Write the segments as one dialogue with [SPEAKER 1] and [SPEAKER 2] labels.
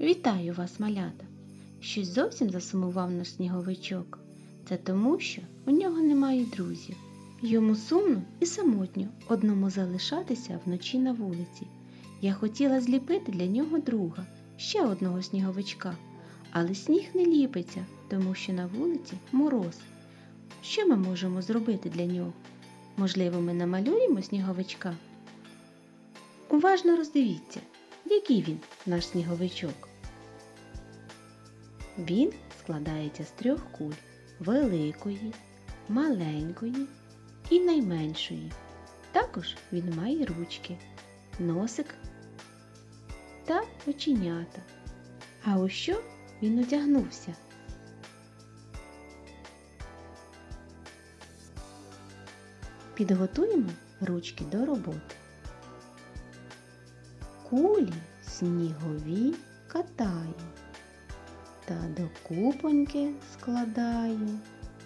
[SPEAKER 1] Вітаю вас, малята! Щось зовсім засумував наш сніговичок. Це тому, що у нього немає друзів. Йому сумно і самотньо одному залишатися вночі на вулиці. Я хотіла зліпити для нього друга, ще одного сніговичка, але сніг не ліпиться, тому що на вулиці мороз. Що ми можемо зробити для нього? Можливо, ми намалюємо сніговичка? Уважно роздивіться, який він, наш сніговичок. Він складається з трьох куль великої, маленької і найменшої. Також він має ручки, носик та оченята. А у що він одягнувся? Підготуємо ручки до роботи. Кулі снігові катаю та до купоньки складаю,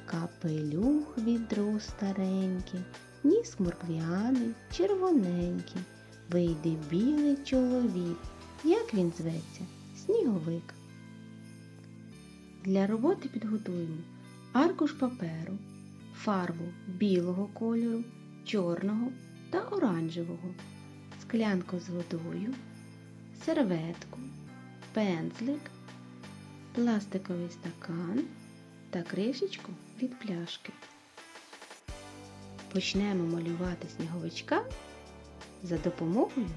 [SPEAKER 1] капелюх відро старенький, ніс морквяний, червоненький, вийде білий чоловік. Як він зветься? Сніговик. Для роботи підготуємо аркуш паперу, фарбу білого кольору, чорного та оранжевого, склянку з водою, серветку, пензлик, пластиковий стакан та кришечку від пляшки. Почнемо малювати сніговичка за допомогою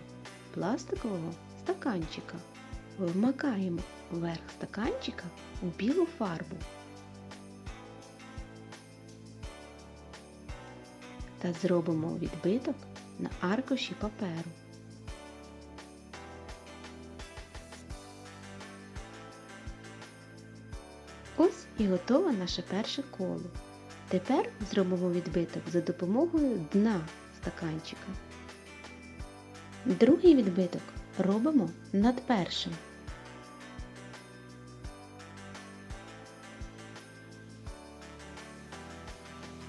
[SPEAKER 1] пластикового стаканчика. Вмикаємо верх стаканчика у білу фарбу та зробимо відбиток на аркуші паперу. І готове наше перше коло. Тепер зробимо відбиток за допомогою дна стаканчика. Другий відбиток робимо над першим.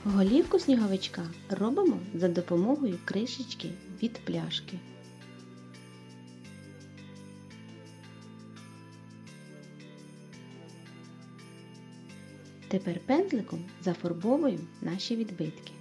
[SPEAKER 1] Голівку сніговичка робимо за допомогою кришечки від пляшки. Тепер пензликом зафарбовуємо наші відбитки.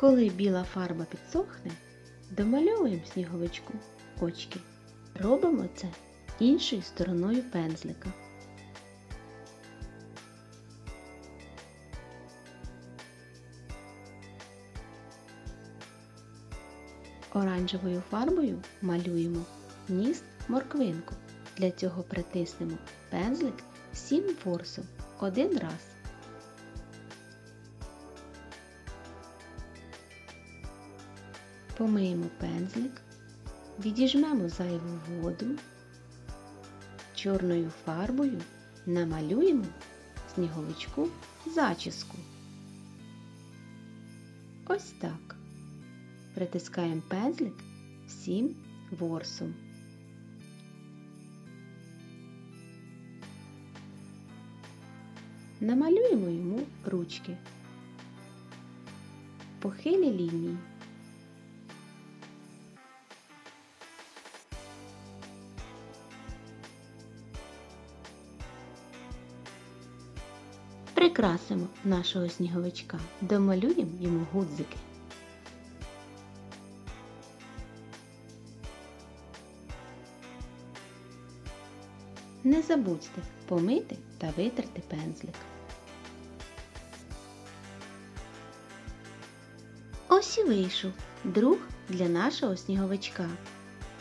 [SPEAKER 1] Коли біла фарба підсохне, домальовуємо сніговичку очки. Робимо це іншою стороною пензлика. Оранжевою фарбою малюємо ніс морквинку. Для цього притиснемо пензлик всім форсом один раз. Помиємо пензлик, відіжмемо зайву воду, чорною фарбою намалюємо сніговичку зачіску. Ось так. Притискаємо пензлик всім ворсом. Намалюємо йому ручки. Похилі лінії. Прикрасимо нашого сніговичка, домалюємо йому гудзики. Не забудьте помити та витерти пензлик. Ось і вийшов друг для нашого сніговичка.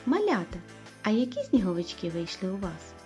[SPEAKER 1] Малята, а які сніговички вийшли у вас?